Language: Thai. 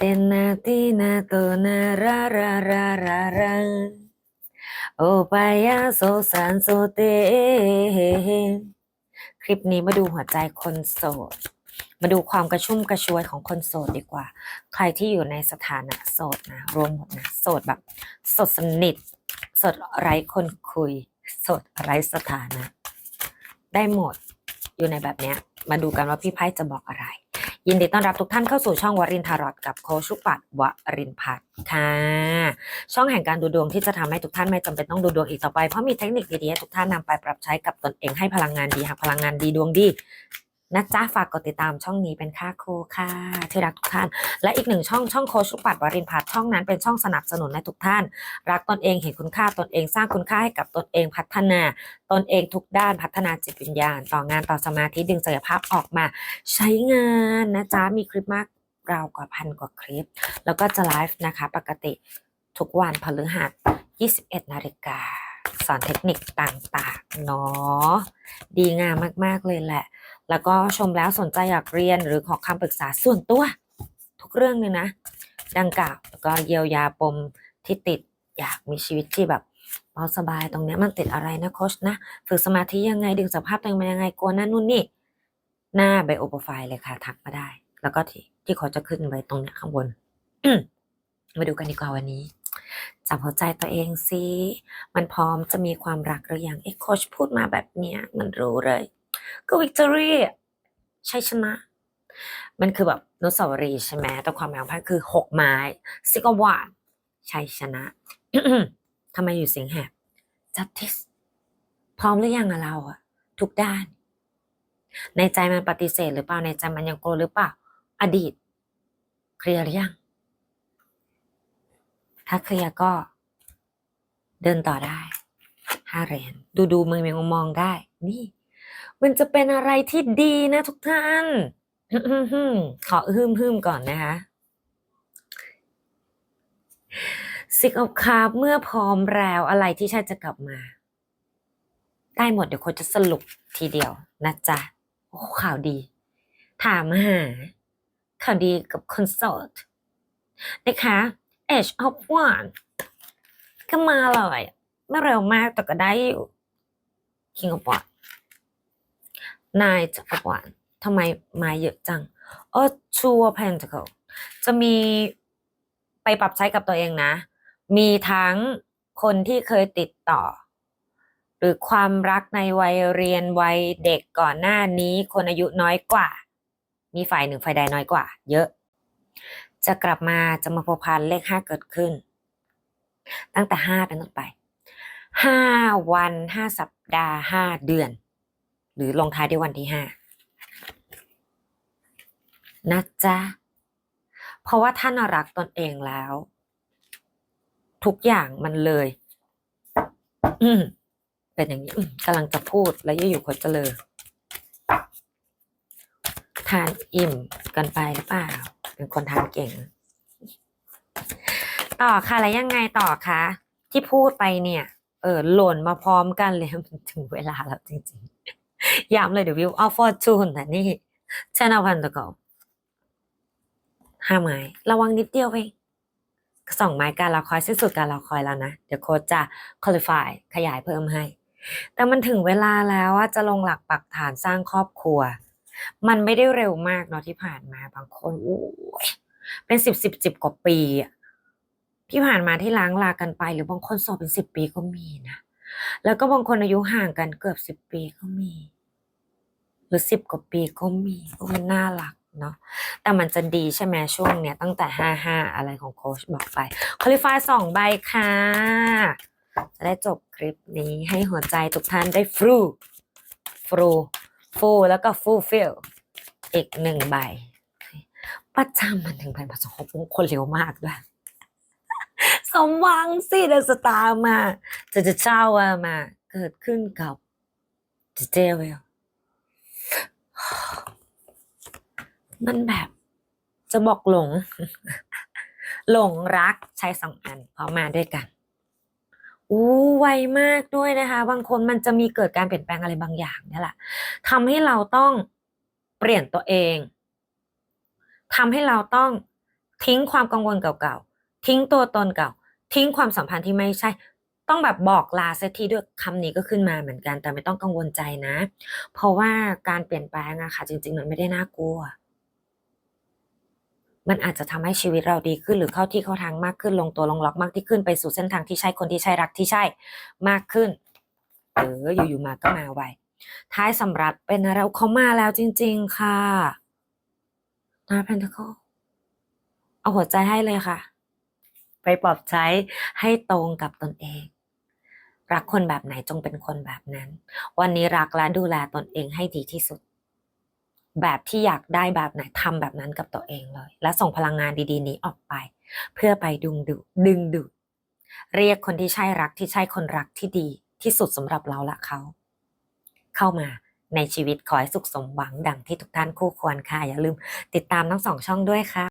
Stamattina na ra ra ra ra ra โอปายาโซซันโซเต คลิปนี้มาดูหัวใจคนโสด มาดูความกระชุ่มกระชวยของคนโสดดีกว่า ใครที่อยู่ในสถานะโสดนะรวมหมดนะโสดแบบโสดสนิทโสดไร้คนคุยโสดไร้สถานะ ได้หมดอยู่ในแบบเนี้ย มาดูกันว่าพี่ไพ่จะบอกอะไร ยินดีต้อนรับทุกท่านเข้าสู่ช่องวรินทารอดกับโคชุปัตวรินพัฒน์ค่ะ ช่องแห่งการดูดวงที่จะทำให้ทุกท่านไม่จำเป็นต้องดูดวงอีกต่อไป เพราะมีเทคนิคดีๆให้ทุกท่านนำไปปรับใช้กับตนเองให้พลังงานดีหากพลังงานดีดวงดี นะจ๊ะฝากกดติดตามช่องนี้เป็นค่าครูค่ะที่รักทุกท่าน และอีกหนึ่งช่องช่องโคชุปัตวรินพัฒช่องนั้นเป็นช่องสนับสนุนให้ทุกท่าน รักตนเองเห็นคุณค่าตนเองสร้างคุณค่าให้กับตนเองพัฒนา ตนเองทุกด้านพัฒนาจิตวิญญาณ ต่องานต่อสมาธิดึงศักยภาพออกมา ใช้งานนะจ๊ะมีคลิปมากราวกว่าพันกว่าคลิป แล้วก็จะไลฟ์นะคะ ปกติทุกวันพฤหัส21นาฬิกา สอนเทคนิคต่างๆเนาะดีงามมากๆเลยแหละ แล้วก็ชมแล้วสนใจอยากเรียนหรือขอคำปรึกษาส่วนตัว ทุกเรื่องเลยนะ ดังกล่าวแล้วก็เยียวยาปมที่ติดอยากมีชีวิตที่แบบเบาสบายตรงเนี้ยมันติดอะไรนะโคชนะ ฝึกสมาธิยังไงดึงสภาพตัวเองเป็นยังไงกลัวนั่นนู่นนี่ หน้าไบโอโปรไฟล์เลยค่ะ ทักมาได้ แล้วก็ที่ที่เขาจะขึ้นไว้ตรงนี้ข้างบนมาดูกันดีกว่าวันนี้ จับหัวใจตัวเองสิมันพร้อมจะมีความรักหรือยังเอ้โค้ชพูดมาแบบเนี้ยมันรู้เลยก็วิกตอรี่ชัยชนะ มันคือแบบนุสาวรีใช่ไหมแต่ความหมายของไพ่คือหกไม้ซิกวานชัยชนะทำไมอยู่เสียงแหบ justice พร้อมหรือยังอะเราอะทุกด้าน ในใจมันปฏิเสธหรือเปล่าในใจมันยังกลัวหรือเปล่า อดีต เคลียร์หรือยัง ถ้าเคลียร์ก็ เดินต่อได้ห้าเหรียญดูดูมือมองมองได้ นี่ มันจะเป็นอะไรที่ดีนะทุกท่านขอฮึมฮึมๆก่อนนะคะสิกอคาบเมื่อพร้อมแล้วอะไรที่ใช่จะกลับมา ได้หมดเดี๋ยวคนจะสรุปทีเดียวนะจ๊ะโอ้ข่าวดี ถามหาข่าวดีกับคอนโสดนะคะ Age of One ก็มาเลยไม่เร็วมากแต่ก็ได้อยู่ King of One Knight of One ทำไมมาเยอะจังเออ Two of Pentacle จะมีไปปรับใช้กับตัวเองนะ มีทั้งคนที่เคยติดต่อ หรือความรักในวัยเรียนวัยเด็กก่อนหน้านี้ คนอายุน้อยกว่า มีฝ่ายหนึ่งฝ่ายใดน้อยกว่า เยอะ จะกลับมาจะมาพัวพันเลขห้าเกิดขึ้น ตั้งแต่ห้าเป็นต้นไปห้าวันห้าสัปดาห์ห้าเดือน หรือลงท้ายด้วยวันที่ห้านะจ๊ะ เพราะว่าท่านรักตนเองแล้ว ทุกอย่างมันเลย อืเป็นอย่างนี้กำลังจะพูดแล้วอยู่ๆคนจะเลย ทานอิ่มกันไปหรือเปล่า เป็นคนทานเก่ง ต่อค่ะแล้วยังไงต่อคะที่พูดไปเนี่ย เออหล่นมาพร้อมกันเลยถึงเวลาแล้วจริงๆ ย้ำเลยเดี๋ยววิวเอาฟอร์จูนนะนี่ชนาพันตะกอบห้าไม้ระวังนิดเดียวเองสองไม้การรอคอยสิ้นสุดการรอคอยแล้วนะ เดี๋ยวโค้ชจะ qualify ขยายเพิ่มให้ แต่มันถึงเวลาแล้วว่าจะลงหลักปักฐานสร้างครอบครัว มันไม่ได้เร็วมากเนาะที่ผ่านมาบางคนโอ้ยเป็นสิบสิบสิบกว่าปีอะที่ผ่านมาที่ล้างลากันไป หรือบางคนโสดเป็นสิบปีก็มีนะแล้วก็บางคนอายุห่างกันเกือบสิบปีก็มี หรือสิบกว่าปีก็มีมันน่ารักเนาะแต่มันจะดีใช่ไหมช่วงเนี้ยตั้งแต่ห้าห้าอะไรของโค้ชบอกไปคอลิฟายสองใบค่ะ จะได้จบคลิปนี้ให้หัวใจทุกท่านได้ฟรูฟรู ฟูแล้วก็ฟูฟิลอีกหนึ่งใบ ประจำมันถึงเป็นประสบคนเร็วมากด้วยสมหวังสิเดสตาร์มาจะจะเจ้าว่ามา เกิดขึ้นกับเจเวลมันแบบจะบอกหลง หลงรักใช้สองอันเพราะมาด้วยกัน อู้ไวมากด้วยนะคะ บางคนมันจะมีเกิดการเปลี่ยนแปลงอะไรบางอย่างเนี่ยแหละทำให้เราต้องเปลี่ยนตัวเองทำให้เราต้องทิ้งความกังวลเก่าๆทิ้งตัวตนเก่า ทิ้งความสัมพันธ์ที่ไม่ใช่ ต้องแบบบอกลาเสียทีด้วยคำนี้ก็ขึ้นมาเหมือนกัน แต่ไม่ต้องกังวลใจนะ เพราะว่าการเปลี่ยนแปลงอะค่ะ จริง ๆ มันไม่ได้น่ากลัว มันอาจจะทำให้ชีวิตเราดีขึ้นหรือเข้าที่เข้าทางมากขึ้นลงตัวลงล็อกมากที่ขึ้นไปสู่เส้นทางที่ใช่คนที่ใช่รักที่ใช่มากขึ้นเอออยู่ๆมาก็มาไวท้ายสำรับเป็นอะไรเขามาแล้วจริง ๆ ค่ะนาเพนท a คเอาหัวใจให้เลยค่ะ ไปปรับใช้ให้ตรงกับตนเอง รักคนแบบไหนจงเป็นคนแบบนั้น วันนี้รักและดูแลตนเองให้ดีที่สุด แบบที่อยากได้แบบไหนทำแบบนั้นกับตัวเองเลย และส่งพลังงานดีๆ นี้ออกไป เพื่อไปดึงดูดดึงดูดเรียกคนที่ใช่รักที่ใช่คนรักที่ดีที่สุดสำหรับเราและเขา เข้ามาในชีวิตขอให้สุขสมหวังดังที่ทุกท่านคู่ควรค่ะ อย่าลืมติดตามทั้งสองช่องด้วยค่ะ